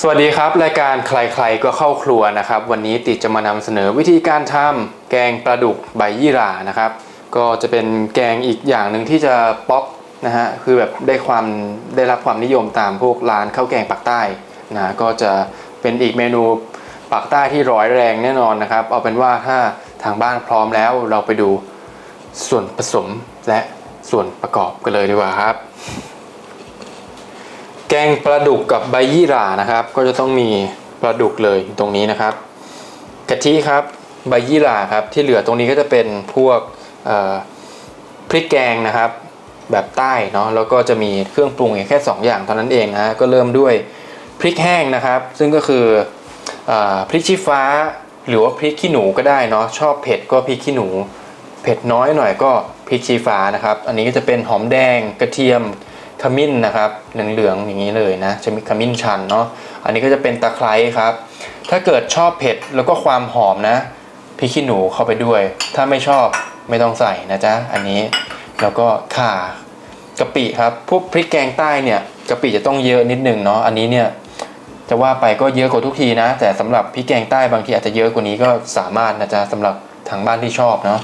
สวัสดีครับ รายการใครๆก็เข้าครัวนะครับ วันนี้ติดจะมานำเสนอวิธีการทำแกงปลาดุกใบยี่หร่านะครับ ก็จะเป็นแกงอีกอย่างหนึ่งที่จะป๊อปนะฮะคือแบบได้ความได้รับความนิยมตามพวกร้านข้าวแกงปากใต้นะก็จะเป็นอีกเมนูปากใต้ที่ร้อยแรงแน่นอนนะครับ เอาเป็นว่าถ้าทางบ้านพร้อมแล้วเราไปดูส่วนผสมและส่วนประกอบกันเลยดีกว่าครับ งปลาดุกกับใบยี่หร่านะครับ ก็จะต้องมีปลาดุกเลยตรงนี้นะครับ กะทิครับใบยี่หร่าครับที่เหลือตรงนี้ก็จะเป็นพวกพริกแกงนะครับ แบบใต้เนาะแล้วก็จะมีเครื่องปรุงแค่ 2 อย่างเท่านั้นเองนะก็เริ่มด้วยพริกแห้งนะครับ ซึ่งก็คืออพริกชี้ฟ้า หรือว่าพริกขี้หนูก็ได้เนาะชอบเผ็ดก็พริกขี้หนู เผ็ดน้อยหน่อยก็พริกชี้ฟ้านะครับ อันนี้ก็จะเป็นหอมแดงกระเทียม มิ้นนะครับเหลืองๆอย่างนี้เลยนะจะมีขมิ้นชันเนาะอันนี้ก็จะเป็นตะไคร้ครับ ถ้าเกิดชอบเผ็ดแล้วก็ความหอมนะพริกขี้หนูเข้าไปด้วย ถ้าไม่ชอบไม่ต้องใส่นะจ๊ะอันนี้แล้วก็ข่ากะปิครับพวกพริกแกงใต้เนี่ยกะปิจะต้องเยอะนิดนึงเนาะอันนี้เนี่ยจะว่าไปก็เยอะกว่าทุกทีนะ แต่สำหรับพริกแกงใต้บางทีอาจจะเยอะกว่านี้ก็สามารถนะจ๊ะสำหรับทางบ้านที่ชอบเนาะ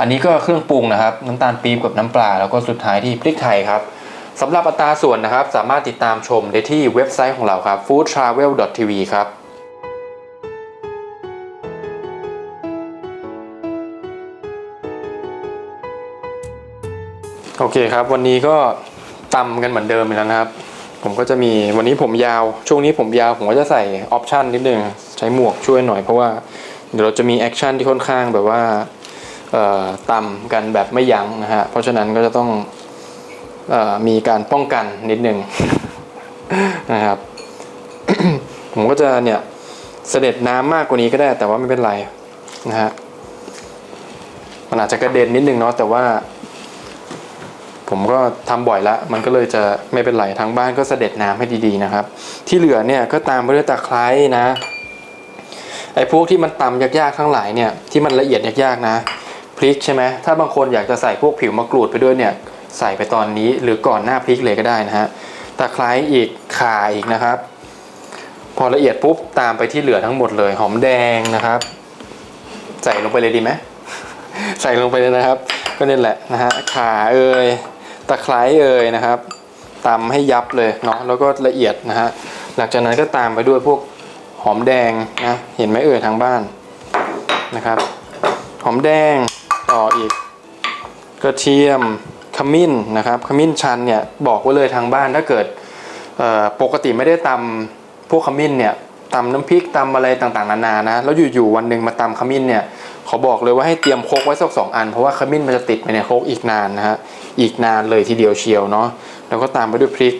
อันนี้ก็เครื่องปรุงนะครับ น้ำตาลปี๊บกับน้ำปลา แล้วก็สุดท้ายที่พริกไทยครับ สำหรับอัตราส่วนนะครับ สามารถติดตามชมได้ที่เว็บไซต์ของเราครับ foodtravel.tv ครับโอเคครับ วันนี้ก็ตำกันเหมือนเดิมอีกแล้วนะครับ ผมก็จะมีวันนี้ผมยาว ช่วงนี้ผมยาว ผมก็จะใส่ออปชันนิดนึง ใช้หมวกช่วยหน่อยเพราะว่าเดี๋ยวเราจะมีแอคชั่นที่ค่อนข้างแบบว่าต่ำกันแบบไม่ยั้งนะฮะเพราะฉะนั้นก็จะต้อง มีการป้องกันนิดนึงนะครับ ผมก็จะเนี่ยเสด็จน้ำมากกว่านี้ก็ได้ แต่ว่าไม่เป็นไรนะฮะมันอาจจะกระเด็นนิดนึงเนาะแต่ว่า ผมก็ทำบ่อยละมันก็เลยจะไม่เป็นไรทางบ้านก็เสด็จน้ำให้ดีๆนะครับ ที่เหลือเนี่ยก็ตามไปด้วยตะไคร้นะไอ้พวกที่มันตำยากๆทั้งหลายเนี่ยที่มันละเอียดยากๆนะพริกใช่ไหมถ้าบางคนอยากจะใส่พวกผิวมะกรูดไปด้วยเนี่ย ใส่ไปตอนนี้หรือก่อนหน้าพริกเลยก็ได้นะฮะตะไคร้อีกข่าอีกนะครับ พอละเอียดปุ๊บตามไปที่เหลือทั้งหมดเลยหอมแดงนะครับ ใส่ลงไปเลยดีไหมใส่ลงไปเลยนะครับ ก็นี่แหละนะฮะข่าเอ่ยตะไคร้เอ่ยนะครับตำให้ยับเลยเนาะแล้วก็ละเอียดนะฮะหลังจากนั้นก็ตามไปด้วยพวกหอมแดงนะเห็นไหมเอ่ยทางบ้านนะครับ หอมแดงต่ออีกกระเทียม ขมิ้นนะครับขมิ้นชันเนี่ยบอกไว้เลยทางบ้านถ้าเกิดปกติไม่ได้ตำพวกขมิ้นเนี่ยตำน้ำพริกตำอะไรต่างๆนานานะแล้วอยู่ๆวันหนึ่งมาตำขมิ้นเนี่ยขอบอกเลยว่าให้เตรียมโคกไว้สักสองอัน เพราะว่าขมิ้นมันจะติดไปในโคกอีกนานนะฮะอีกนานเลยทีเดียวเชียวเนาะแล้วก็ตามไปด้วยพริก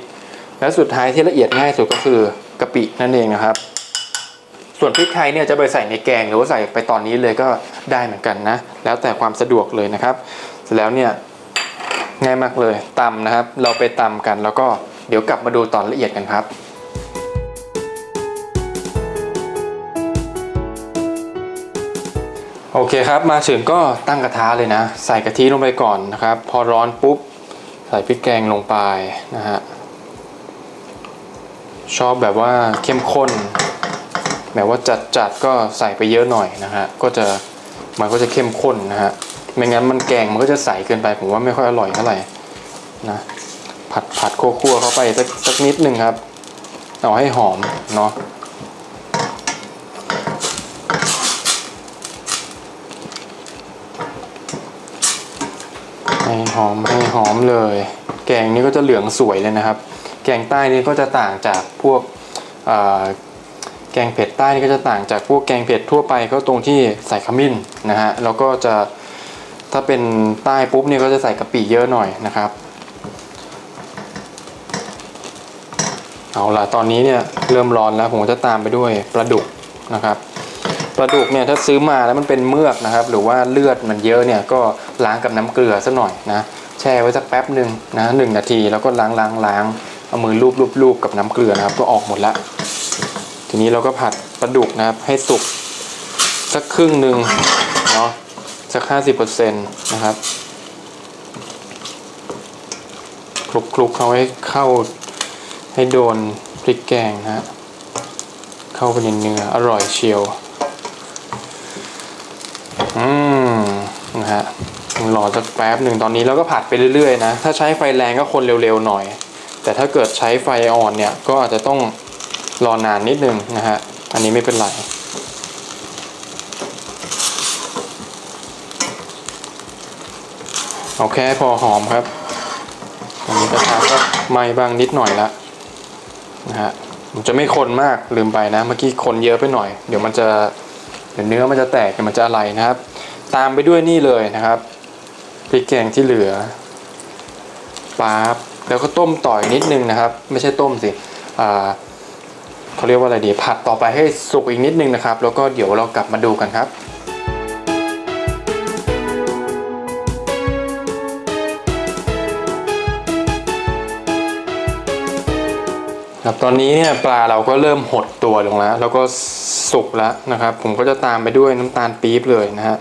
แล้วสุดท้ายที่ละเอียดง่ายสุดก็คือกะปินั่นเองนะครับ ส่วนพริกไทยเนี่ยจะไปใส่ในแกงหรือว่าใส่ไปตอนนี้เลยก็ได้เหมือนกันนะ แล้วแต่ความสะดวกเลยนะครับ เสร็จแล้วเนี่ย ง่ายมากเลยตำนะครับ เราไปตำกันแล้วก็เดี๋ยวกลับมาดูตอนละเอียดกันครับโอเคครับ มาถึงก็ตั้งกระทะเลยนะ ใส่กะทิลงไปก่อนนะครับ พอร้อนปุ๊บ ใส่พริกแกงลงไปนะฮะชอบแบบว่าเข้มข้น แบบว่าจัดจัดก็ใส่ไปเยอะหน่อยนะฮะก็จะมันก็จะเข้มข้นนะฮะ ไม่งั้นมันแกงมันก็จะใสเกินไป ผมว่าไม่ค่อยอร่อยเท่าไหร่นะผัดผัดคั่วๆเข้าไปสักสักนิดหนึ่งครับเอาให้หอมเนาะให้หอมให้หอมเลย แกงนี้ก็จะเหลืองสวยเลยนะครับ แกงใต้นี่ก็จะต่างจากพวกแกงเผ็ดใต้นี่ก็จะต่างจากพวกแกงเผ็ดทั่วไปก็ตรงที่ใส่ขมิ้นนะฮะแล้วก็จะ ถ้าเป็นใต้ปุ๊บเนี่ยก็จะใส่กะปิเยอะหน่อยนะครับ เอาล่ะตอนนี้เนี่ยเริ่มร้อนแล้วผมจะตามไปด้วยปลาดุกนะครับปลาดุกเนี่ยถ้าซื้อมาแล้วมันเป็นเมือกนะครับ หรือว่าเลือดมันเยอะเนี่ยก็ล้างกับน้ำเกลือซะหน่อยนะแช่ไว้สักแป๊บหนึ่งนะหนึ่งนาทีแล้วก็ล้างล้างล้างเอามือลูบลูบลูบกับน้ำเกลือนะครับ ก็ออกหมดละทีนี้เราก็ผัดปลาดุกนะครับ ให้สุกสักครึ่งหนึ่งเนาะ สักห้าสิบเปอร์เซ็นต์นะครับคลุกคลุกเขาให้เข้าให้โดนพริกแกงนะฮะเข้าไปในเนื้ออร่อยเชียว อืมนะฮะรอสักแป๊บหนึ่งตอนนี้เราก็ผัดไปเรื่อยๆนะ ถ้าใช้ไฟแรงก็คนเร็วๆหน่อย แต่ถ้าเกิดใช้ไฟอ่อนเนี่ย ก็อาจจะต้องรอนานนิดนึงนะฮะ อันนี้ไม่เป็นไร เอาแค่พอหอมครับอันนี้กระทะก็ไหม้บ้างนิดหน่อยละนะฮะมันจะไม่คนมากลืมไปนะ เมื่อกี้คนเยอะไปหน่อย เดี๋ยวมันจะเดี๋ยวเนื้อมันจะแตกเดี๋ยวมันจะอะไรนะครับ ตามไปด้วยนี่เลยนะครับพริกแกงที่เหลือปั๊บแล้วก็ต้มต่อยนิดนึงนะครับ ไม่ใช่ต้มสิอ่าเขาเรียกว่าอะไรดีผัดต่อไปให้สุกอีกนิดนึงนะครับ แล้วก็เดี๋ยวเรากลับมาดูกันครับ ครับตอนนี้เนี่ยปลาเราก็เริ่มหดตัวลงแล้ว แล้วก็สุกแล้วนะครับ ผมก็จะตามไปด้วยน้ำตาลปี๊บเลยนะฮะ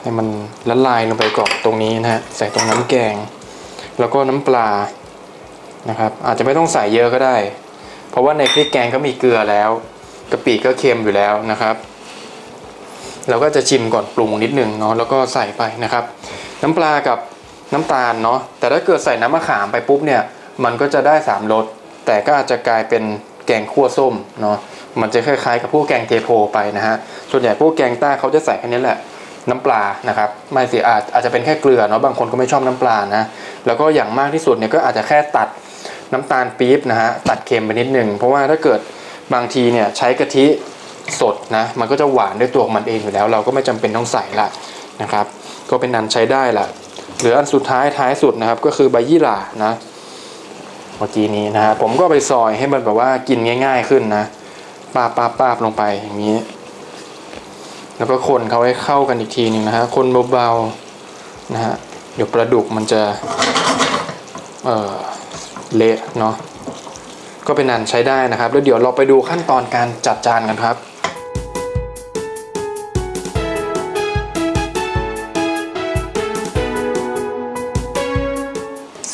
ให้มันละลายลงไปก่อนตรงนี้นะฮะใส่ตรงน้ำแกง แล้วก็น้ำปลานะครับอาจจะไม่ต้องใส่เยอะก็ได้ เพราะว่าในพริกแกงก็มีเกลือแล้วกะปิก็เค็มอยู่แล้วนะครับ เราก็จะชิมก่อนปรุงนิดนึงเนาะแล้วก็ใส่ไปนะครับ น้ำปลากับน้ำตาลเนาะแต่ถ้าเกิดใส่น้ำมะขามไปปุ๊บเนี่ยมันก็จะได้สามรส แต่ก็อาจจะกลายเป็นแกงคั่วส้มเนาะมันจะคล้ายๆกับพวกแกงเทโพไปนะฮะส่วนใหญ่พวกแกงใต้เขาจะใส่แค่นี้แหละน้ำปลานะครับไม่สิอาจอาจจะเป็นแค่เกลือเนาะบางคนก็ไม่ชอบน้ำปลานะแล้วก็อย่างมากที่สุดเนี่ยก็อาจจะแค่ตัดน้ำตาลปี๊บนะฮะตัดเค็มไปนิดนึงเพราะว่าถ้าเกิดบางทีเนี่ยใช้กะทิสดนะมันก็จะหวานด้วยตัวของมันเองอยู่แล้ว เราก็ไม่จำเป็นต้องใส่ละนะครับ ก็เป็นอันใช้ได้ละหลืออันสุดท้ายท้ายสุดนะครับก็คือใบยี่หร่านะ เมื่อกี้นี้นะฮะผมก็ไปซอยให้มันแบบว่ากินง่าย ๆขึ้นนะปาบปาบปาบลงไปอย่างนี้ แล้วก็คนเขาให้เข้ากันอีกทีหนึ่งนะฮะคนเบาๆนะฮะเดี๋ยวปลาดุกมันจะเออเละเนาะก็เป็นอันใช้ได้นะครับ แล้วเดี๋ยวเราไปดูขั้นตอนการจัดจานกันครับ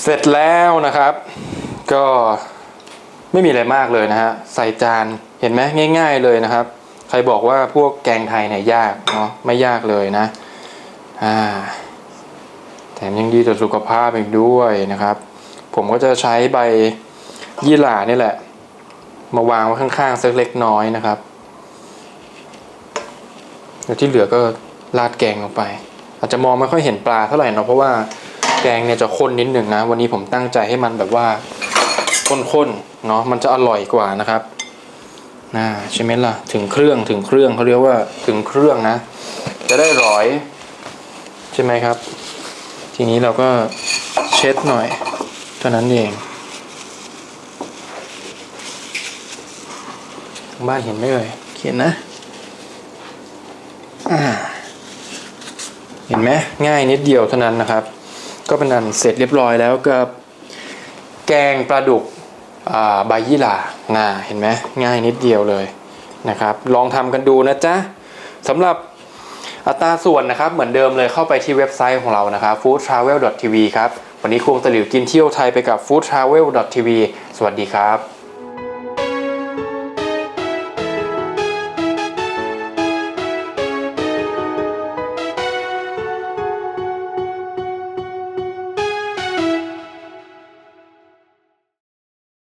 เสร็จแล้วนะครับ ก็ไม่มีอะไรมากเลยนะฮะใส่จานเห็นไหมง่าย ๆเลยนะครับ ใครบอกว่าพวกแกงไทยเนี่ยยากเนาะไม่ยากเลยนะอ่าแถมยังดีต่อสุขภาพอีกด้วยนะครับ ผมก็จะใช้ใบยี่หร่านี่แหละ มาวางไว้ข้างๆสักเล็กน้อยนะครับแล้วที่เหลือก็ราดแกงลงไป อาจจะมองไม่ค่อยเห็นปลาเท่าไหร่เนาะเพราะว่าแกงเนี่ยจะข้นนิดหนึ่งนะ วันนี้ผมตั้งใจให้มันแบบว่า ข้นๆเนาะมันจะอร่อยกว่านะครับน่าใช่ไหมล่ะถึงเครื่องถึงเครื่องเขาเรียกว่าถึงเครื่องนะ จะได้ร้อย ใช่ไหมครับ ทีนี้เราก็เช็ดหน่อย เท่านั้นเองทางบ้านเห็นไหมเอ่ยเขียนนะเห็นไหมง่ายนิดเดียวเท่านั้นนะครับ ก็เป็นอันเสร็จเรียบร้อยแล้วกับ แกงปลาดุก ใบยี่หร่าน่าเห็นไหมง่ายนิดเดียวเลยนะครับ ลองทำกันดูนะจ๊ะสำหรับอัตราส่วนนะครับ เหมือนเดิมเลยเข้าไปที่เว็บไซต์ของเรานะครับ foodtravel.tv ครับ วันนี้ควงตะหลิวกินเที่ยวไทยไปกับ foodtravel.tv สวัสดีครับ